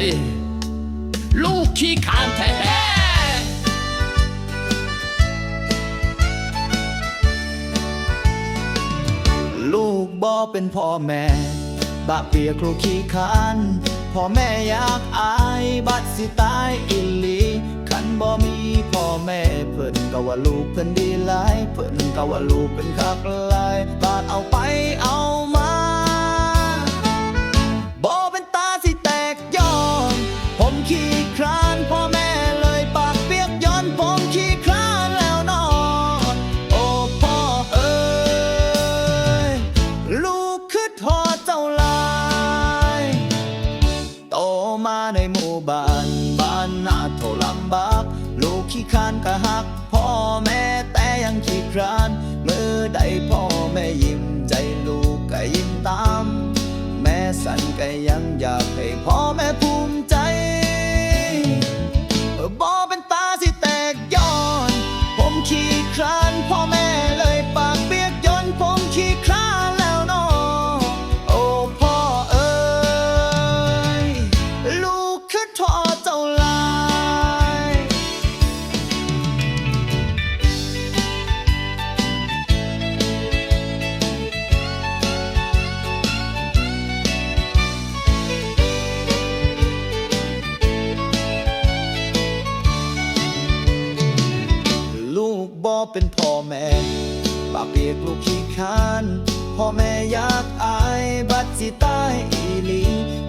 ยลูกขี้ขานแท้ลูกบ่เป็นพ่อแม่บาปเปียกครูขี้คร้านพ่อแม่อยากอายบัดสิตายอิลีคันบ่มีพ่อแม่เพิ่นก็ว่าลูกเพิ่นดีหลายเพิ่นก็ว่าลูกเป็นคักหลาย ขี้คานกะหัก พ่อแม่แต่ยังขี้คร้านมือใดพ่อแม่ยิ้มใจลูกก็ยิ้มตาม แม่สันก็ยัง เป็นพ่อแม่ปากเปียกลูกขี้คานพ่อแม่อยากอายบัดสิตายอีหลี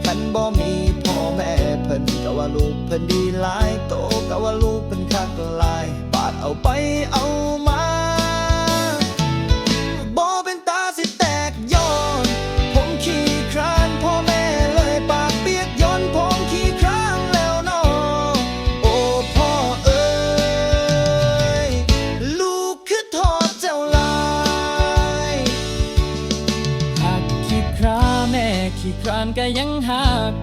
คันบ่มีพ่อแม่เพิ่นก็ว่าลูกเพิ่นดีหลายโตก็ว่าลูกเพิ่นคักหลาย ปาดเอาไปเอา ขี้ครานก็ยังหัก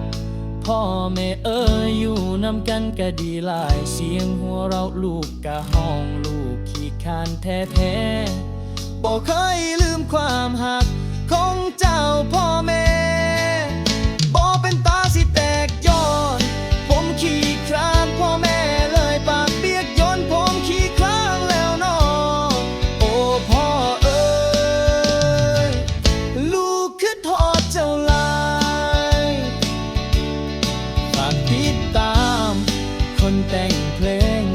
พ่อแม่เอ๋ยอยู่นำกันก็ดีหลาย เสียงหัวเราลูกกะห้องลูกขี้คร้านแท้ๆบอกเคย คนแต่งเพลง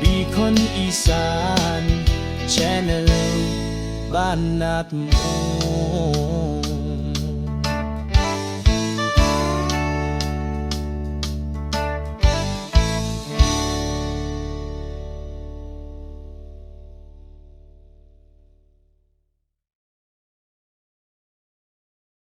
ปีคนอีสานแชนเนลบ้านนาดโมู